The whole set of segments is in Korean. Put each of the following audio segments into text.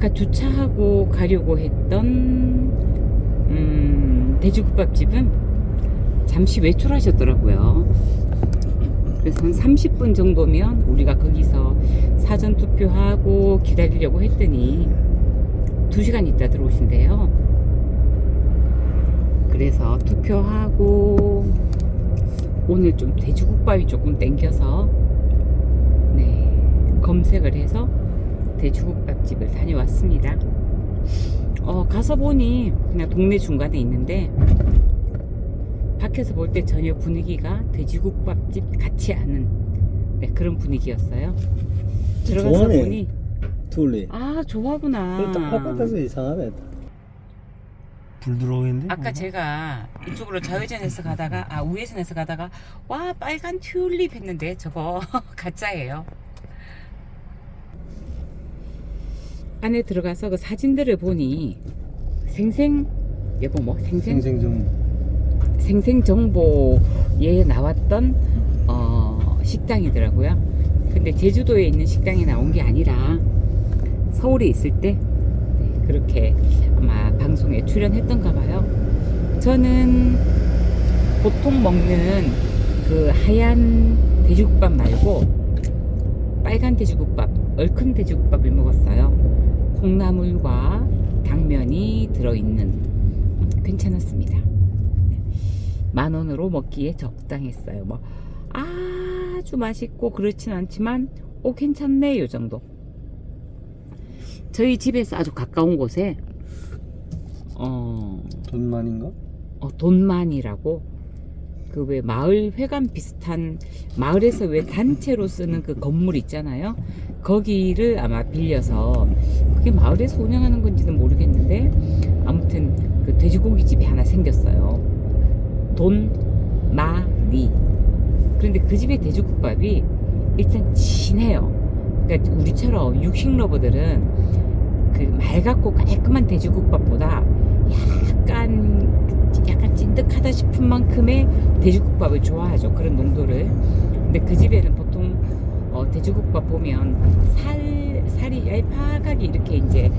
아까 주차하고 가려고 했던 음, 돼지국밥집은 잠시 외출하셨더라고요. 그래서 한 30분 정도면 우리가 거기서 사전 투표하고 기다리려고 했더니 2시간 있다 들어오신대요. 그래서 투표하고 오늘 좀 돼지국밥이 조금 땡겨서 네 검색을 해서 돼지국밥집을 다녀왔습니다. 어 가서 보니 그냥 동네 중간에 있는데 밖에서 볼 때 전혀 분위기가 돼지국밥집 같지 않은 네, 그런 분위기였어요. 들어가서 좋아하네. 보니 둘이. 아 좋아하구나. 딱 바깥에서 이상하네. 불 들어오겠는데? 아까 제가 이쪽으로 좌회전해서 가다가 아 우회전해서 가다가 와 빨간 튤립 했는데 저거 가짜예요. 안에 들어가서 그 사진들을 보니 생생 여보 뭐 생생 생생정. 생생 정보에 나왔던 어, 식당이더라고요. 근데 제주도에 있는 식당이 나온 게 아니라 서울에 있을 때 네, 그렇게 아마 방송에 출연했던가 봐요. 저는 보통 먹는 그 하얀 돼지국밥 말고 빨간 돼지국밥, 얼큰 돼지국밥을 먹었어요. 콩나물과 당면이 들어있는 괜찮았습니다. 만 원으로 먹기에 적당했어요. 뭐 아주 맛있고 그렇진 않지만 오 괜찮네 요 정도. 저희 집에서 아주 가까운 곳에 어, 돈만인가? 어 돈만이라고 그 왜 마을 회관 비슷한 마을에서 왜 단체로 쓰는 그 건물 있잖아요. 거기를 아마 빌려서 그게 마을에서 운영하는 건지는 모르겠는데 아무튼 그 돼지고기 집이 하나 생겼어요. 돈마니. 그런데 그 집의 돼지국밥이 일단 진해요. 그러니까 우리처럼 육식 러버들은 그 맑았고 깔끔한 돼지국밥보다 약간 약간 찐득하다 싶은 만큼의 돼지국밥을 좋아하죠. 그런 농도를. 근데 그 집에는 보통 어, 돼지국밥 보면 살 살이 얄팍하게 이렇게 이제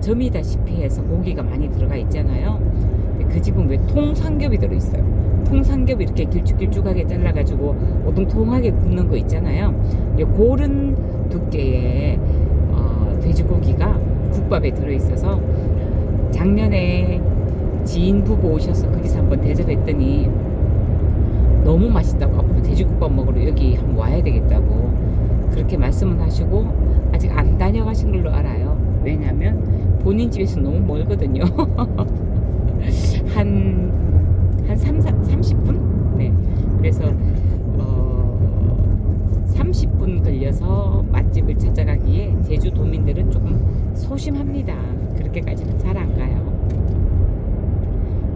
점이다시피 해서 고기가 많이 들어가 있잖아요. 근데 그 집은 왜 통삼겹이 들어 있어요. 통삼겹 이렇게 길쭉길쭉하게 잘라가지고 오동통하게 굽는 거 있잖아요. 이 고른 두께의 어, 돼지고기가 국밥에 들어 있어서 작년에 지인 부부 오셔서 거기서 한번 대접했더니 너무 맛있다고 앞으로 돼지국밥 먹으러 여기 한번 와야 되겠다고 그렇게 말씀을 하시고 아직 안 다녀가신 걸로 알아요. 왜냐면 본인 집에서 너무 멀거든요. 한, 한 3, 30 분? 네. 그래서, 어, 30분 걸려서 맛집을 찾아가기에 제주 도민들은 조금 소심합니다. 그렇게까지는 잘 안 가요.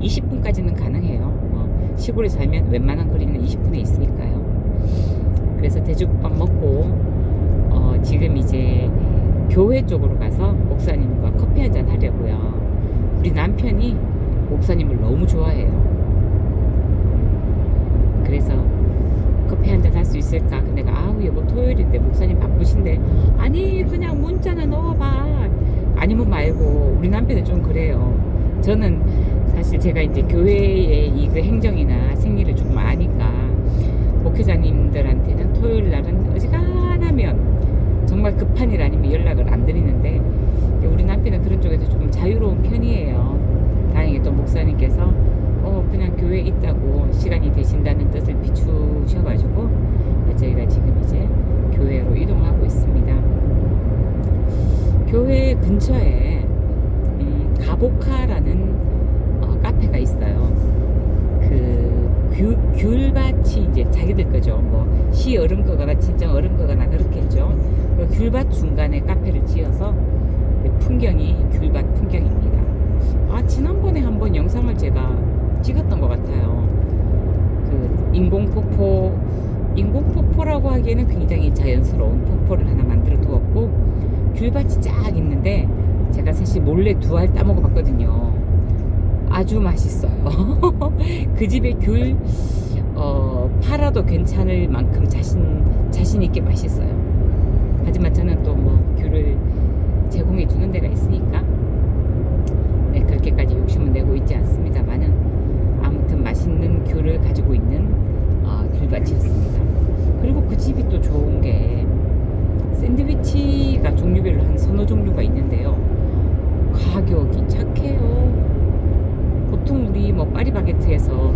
20분까지는 가능해요. 뭐 시골에 살면 웬만한 거리는 20분에 있으니까요. 그래서 돼지국밥 먹고 어, 지금 이제 교회 쪽으로 가서 목사님과 커피 한 잔 하려고요. 우리 남편이 목사님을 너무 좋아해요. 그래서 커피 한 잔 할 수 있을까? 근데 아우 여보 토요일인데 목사님 바쁘신데 아니 그냥 문자나 넣어봐. 아니면 말고 우리 남편은 좀 그래요. 저는 사실 제가 이제 교회의 이 그 행정이나 생리를 조금 아니까 목회자님들한테는 토요일 날은 어지간하면 정말 급한 일 아니면 연락을 안 드리는데 우리 남편은 그런 쪽에서 조금 자유로운 편이에요. 다행히 또 목사님께서 어 그냥 교회에 있다고 시간이 되신다는 뜻을 비추셔가지고 저희가 지금 이제 교회로 이동하고 있습니다. 교회 근처에 음, 가보카라는 어, 카페가 있어요. 그 귤, 귤밭이 이제 자기들 거죠. 뭐 시 얼음 거거나 진짜 얼음 거거나 그렇겠죠. 그 귤밭 중간에 카페를 지어서 풍경이 귤밭 풍경입니다. 아 지난번에 한번 영상을 제가 찍었던 것 같아요. 그 인공폭포 인공폭포라고 하기에는 굉장히 자연스러운 폭포를 하나 만들어 두었고 귤밭이 쫙 있는데 제가 사실 몰래 두 알 따먹어 봤거든요. 아주 맛있어요. 그 집의 귤 어, 팔아도 괜찮을 만큼 자신 자신 있게 맛있어요. 하지만 저는 또 뭐 귤을 제공해 주는 데가 있으니까 네 그렇게까지 욕심은 내고 있지 않습니다만은 아무튼 맛있는 귤을 가지고 있는 어, 귤밭이었습니다. 그리고 그 집이 또 좋은 게 샌드위치가 종류별로 한 서너 종류가 있는데요. 가격이 착해요. 우리 뭐 파리바게트에서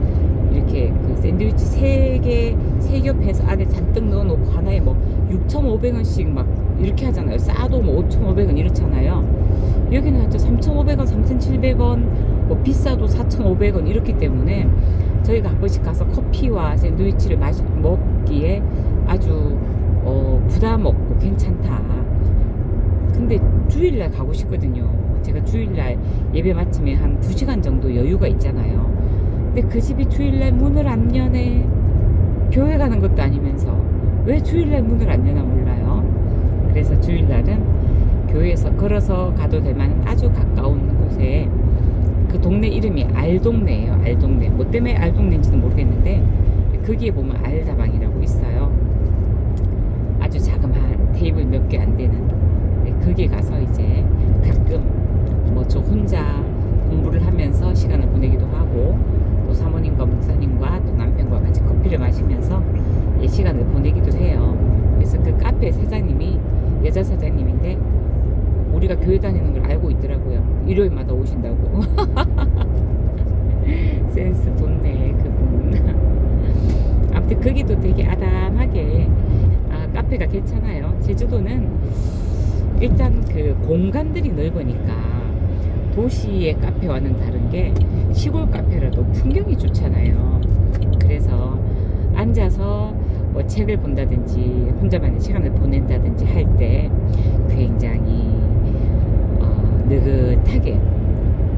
이렇게 그 샌드위치 세 개, 세 겹해서 안에 잔뜩 넣어놓고 하나에 뭐 6,500원씩 막 이렇게 하잖아요. 싸도 뭐 5,500원 이렇잖아요. 여기는 하여튼 3,500원, 3,700원, 뭐 비싸도 4,500원 이렇기 때문에 저희가 한 번씩 가서 커피와 샌드위치를 마시, 먹기에 아주 어, 부담 없고 괜찮다. 근데 주일날 가고 싶거든요. 제가 주일날 예배 마침에 한 2시간 정도 여유가 있잖아요. 근데 그 집이 주일날 문을 안 여네. 교회 가는 것도 아니면서 왜 주일날 문을 안 여나 몰라요. 그래서 주일날은 교회에서 걸어서 가도 될 만한 아주 가까운 곳에 그 동네 이름이 알동네예요. 알동네. 뭐 때문에 알동네인지는 모르겠는데 거기에 보면 알다방이라고 있어요. 아주 자그마한 테이블 몇 개 안 되는 네, 거기에 가서 이제 가끔 뭐 저 혼자 공부를 하면서 시간을 보내기도 하고 또 사모님과 목사님과 또 남편과 같이 커피를 마시면서 이 시간을 보내기도 해요. 그래서 그 카페 사장님이 여자 사장님인데 우리가 교회 다니는 걸 알고 있더라고요. 일요일마다 오신다고. 센스 좋네 그분. 아무튼 거기도 되게 아담하게 아, 카페가 괜찮아요. 제주도는 일단 그 공간들이 넓으니까 도시의 카페와는 다른 게 시골 카페라도 풍경이 좋잖아요. 그래서 앉아서 뭐 책을 본다든지 혼자만의 시간을 보낸다든지 할 때 굉장히 어, 느긋하게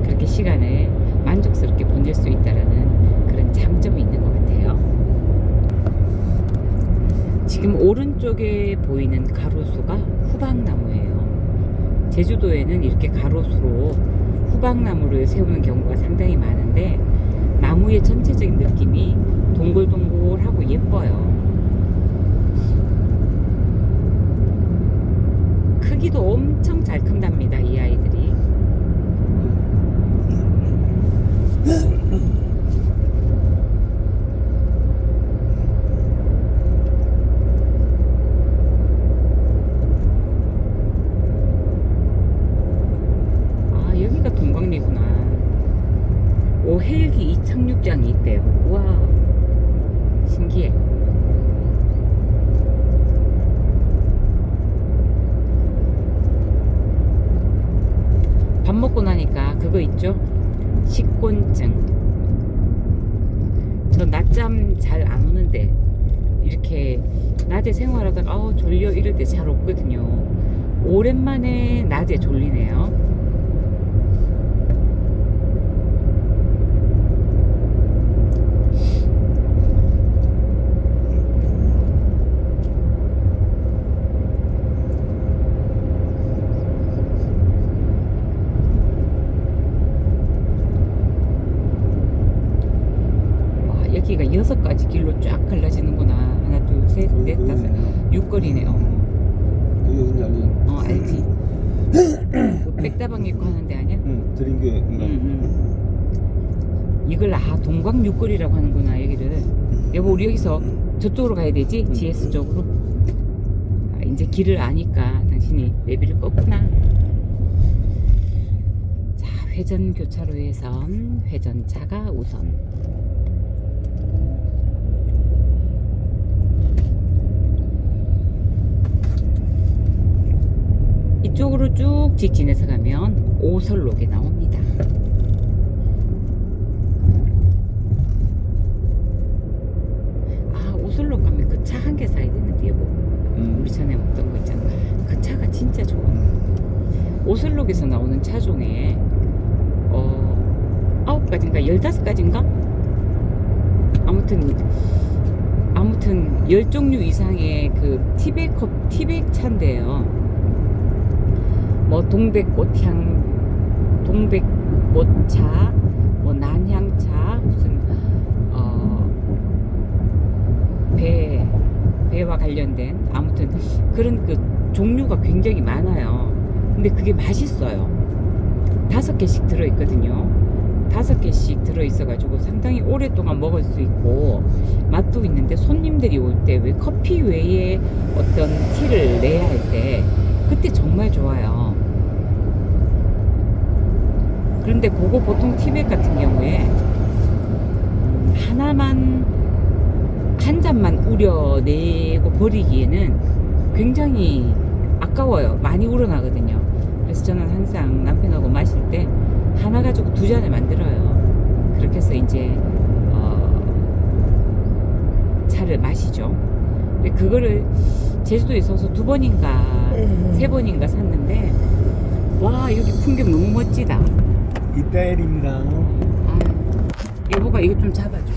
그렇게 시간을 만족스럽게 보낼 수 있다라는 그런 장점이 있는 것 같아요. 지금 오른쪽에 보이는 가로수가 후박나무예요. 제주도에는 이렇게 가로수로 후박나무를 세우는 경우가 상당히 많은데 나무의 전체적인 느낌이 동글동글하고 예뻐요. 크기도 엄청 잘 큰답니다, 이 아이들이. 아, 여기가 동광리구나. 오, 헬기 이착륙장이 있대요. 와, 신기해. 밥 먹고 나니까 그거 있죠? 식곤증. 저 낮잠 잘 안 오는데 이렇게 낮에 생활하다가 아우 졸려 이럴 때 잘 없거든요. 오랜만에 낮에 졸리네요. 여섯 가지 길로 쫙 갈라지는구나. 하나, 둘, 셋, 넷, 다섯, 육거리네요. 여기 어딘지 알지? 어, 알지. 그 백다방 입고 하는 데 아니야? 응, 드림교회 응, 인가? 응. 이걸 아 동광 육거리라고 하는구나 여기를. 여보 우리 여기서 저쪽으로 가야 되지? 응. GS 쪽으로. 아, 이제 길을 아니까 당신이 내비를 껐구나. 자 회전 교차로에선 회전차가 우선. 이쪽으로 쭉 직진해서 가면 오설록에 나옵니다. 아 오설록 가면 그 차 한 개 사야 되는데 여보 응. 우리 전에 먹던 거 있잖아. 그 차가 진짜 좋아. 오설록에서 나오는 차 중에 어 아홉 가지인가? 열다섯 가지인가? 아무튼 아무튼 열 종류 이상의 그 티백 컵 티백 차인데요 뭐 동백꽃향 동백꽃차 뭐 난향차 무슨 어배 배와 관련된 아무튼 그런 그 종류가 굉장히 많아요. 근데 그게 맛있어요. 다섯 개씩 들어 있거든요. 다섯 개씩 들어 있어가지고 상당히 오랫동안 먹을 수 있고 맛도 있는데 손님들이 올 때 왜 커피 외에 어떤 티를 내야 할 때 그때 정말 좋아요. 그런데 그거 보통 티백 같은 경우에 음, 하나만 한 잔만 우려내고 버리기에는 굉장히 아까워요. 많이 우러나거든요. 그래서 저는 항상 남편하고 마실 때 하나 가지고 두 잔을 만들어요. 그렇게 해서 이제 어, 차를 마시죠. 근데 그거를 제주도에 있어서 두 번인가 세 번인가 샀는데 와 여기 풍경 너무 멋지다. 이따일입니다. 아, 여보가 이거 좀 잡아줘.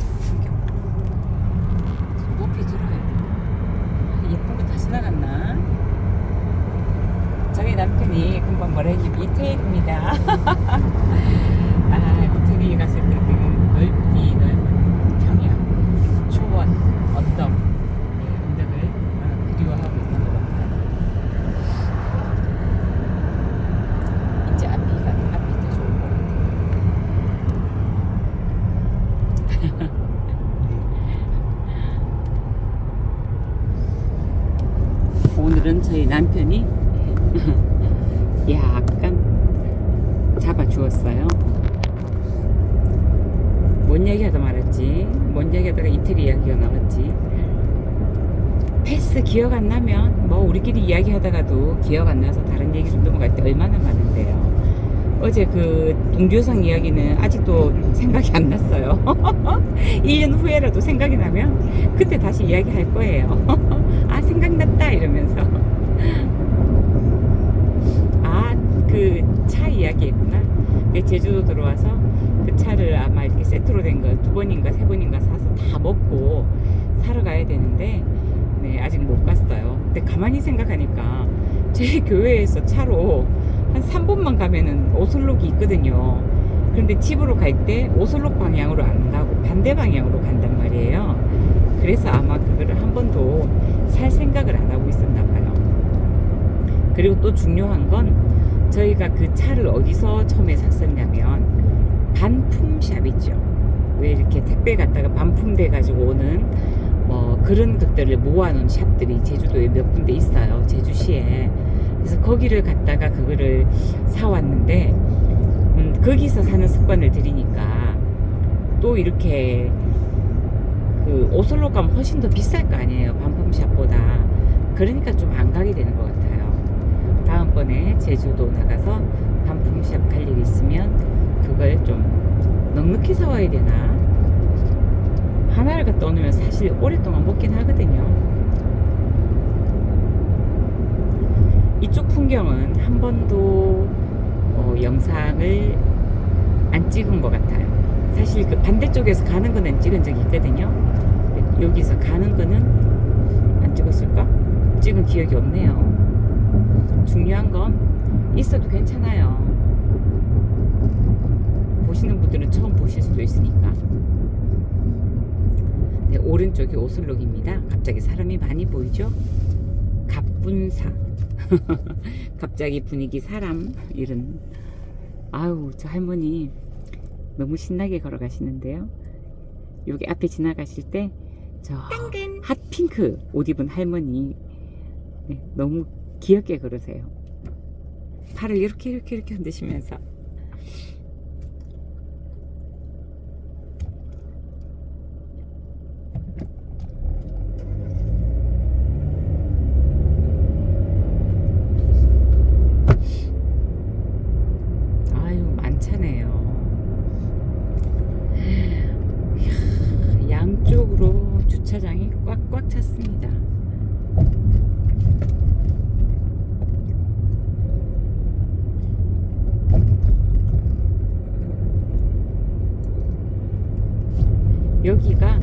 남편이 금방 뭐라 했지? 이태일입니다. 아, 이태리 갔을 때 그 넓디 넓은 평야, 초원, 언덕, 네, 언덕을 어, 그리워하고 있는 것 같아요. 이제 앞이가 앞이 더 좋은 것 같아요. 오늘은 저희 남편이 약간 잡아주었어요. 뭔 얘기하다 말았지? 뭔 얘기하다가 이태리 이야기가 나왔지? 패스 기억 안 나면 뭐 우리끼리 이야기하다가도 기억 안 나서 다른 얘기로 넘어갈 때 얼마나 많은데요. 어제 그 동주성 이야기는 아직도 생각이 안 났어요. 1년 후에라도 생각이 나면 그때 다시 이야기할 거예요. 아 생각났다 이러면서 아 그 차 이야기했구나 그 제주도 들어와서 그 차를 아마 이렇게 세트로 된 걸 두 번인가 세 번인가 사서 다 먹고 사러 가야 되는데 네 아직 못 갔어요 근데 가만히 생각하니까 제 교회에서 차로 한 3분만 가면은 오슬록이 있거든요 그런데 집으로 갈 때 오슬록 방향으로 안 가고 반대 방향으로 간단 말이에요 그래서 아마 그거를 한 번도 살 생각을 안 하고 있었나 봐요. 그리고 또 중요한 건 저희가 그 차를 어디서 처음에 샀었냐면 반품샵 있죠. 왜 이렇게 택배 갔다가 반품돼 가지고 오는 뭐 그런 것들을 모아놓은 샵들이 제주도에 몇 군데 있어요. 제주시에. 그래서 거기를 갔다가 그거를 사왔는데 음, 거기서 사는 습관을 들이니까 또 이렇게 그 오슬로 가면 훨씬 더 비쌀 거 아니에요 반품샵보다 그러니까 좀 안 가게 되는 것 같아요 다음번에 제주도 나가서 반품샵 갈일 있으면 그걸 좀 넉넉히 사와야 되나 하나를 갖다 놓으면 사실 오랫동안 먹긴 하거든요 이쪽 풍경은 한 번도 어, 영상을 안 찍은 것 같아요 사실 그 반대쪽에서 가는 거는 찍은 적이 있거든요. 여기서 가는 거는 안 찍었을까? 찍은 기억이 없네요. 중요한 건 있어도 괜찮아요. 보시는 분들은 처음 보실 수도 있으니까. 네, 오른쪽이 오슬록입니다. 갑자기 사람이 많이 보이죠? 갑분사. 갑자기 분위기 사람 이런. 아유 저 할머니 너무 신나게 걸어가시는데요. 여기 앞에 지나가실 때 저 핫핑크 옷 입은 할머니 네, 너무 귀엽게 걸으세요. 팔을 이렇게 이렇게 이렇게 흔드시면서 아유 많잖아요. 이야, 양쪽으로 주차장이 꽉꽉 찼습니다. 여기가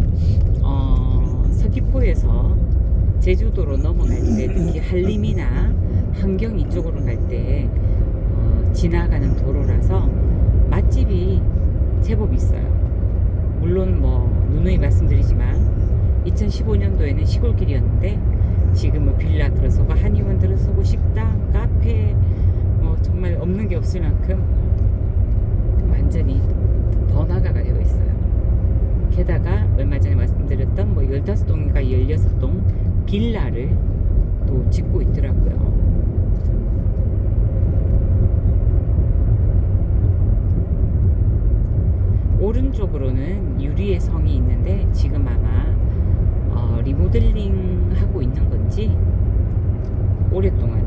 어, 서귀포에서 제주도로 넘어갈 때 특히 한림이나 한경 이쪽으로 갈때 어, 지나가는 도로라서 맛집이 제법 있어요. 물론 뭐 누누이 말씀드리지만 2015년도에는 시골길이었는데 지금은 빌라 들어서고 한의원 들어서고 식당, 카페, 뭐 정말 없는 게 없을 만큼 완전히 번화가가 되어 있어요. 게다가 얼마 전에 말씀드렸던 뭐 15동인가 16동 빌라를 또 짓고 있더라고요. 오른쪽으로는 유리의 성이 있는데 지금 아마 어, 리모델링 하고 있는 건지 오랫동안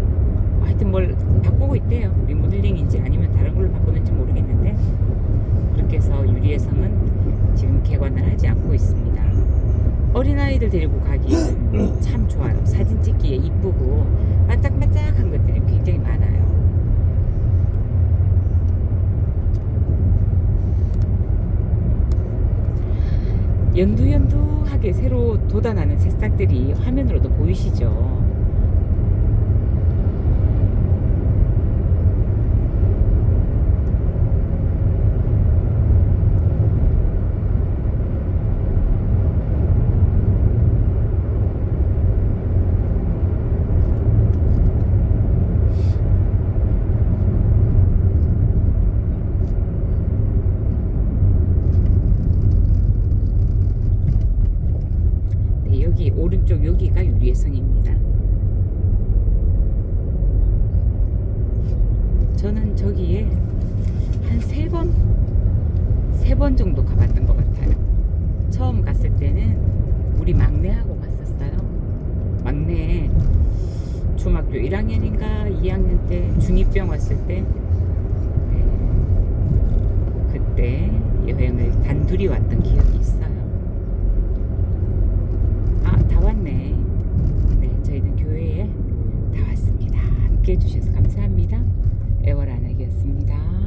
뭐 하여튼 뭘 바꾸고 있대요. 리모델링인지 아니면 다른 걸로 바꾸는지 모르겠는데 그렇게 해서 유리의 성은 지금 개관을 하지 않고 있습니다. 어린아이들 데리고 가기에는 참 좋아요. 사진 찍기에 이쁘고 반짝반짝한 것들이 굉장히 많아요. 연두연두 하게 새로 돋아나는 새싹들이 화면으로도 보이시죠? 네, 여기 오른쪽 여기가 유리의 성입니다. 저는 저기에 한 세 번, 세 번 정도 가봤던 것 같아요. 처음 갔을 때는 우리 막내하고 갔었어요. 막내 중학교 1학년인가 2학년 때 중2병 왔을 때 네, 그때 여행을 단둘이 왔던 기억이 있어요. 아, 다 왔네. 네, 저희는 교회에 다 왔습니다. 함께 해주셔서 감사합니다. 애월 안학이었습니다.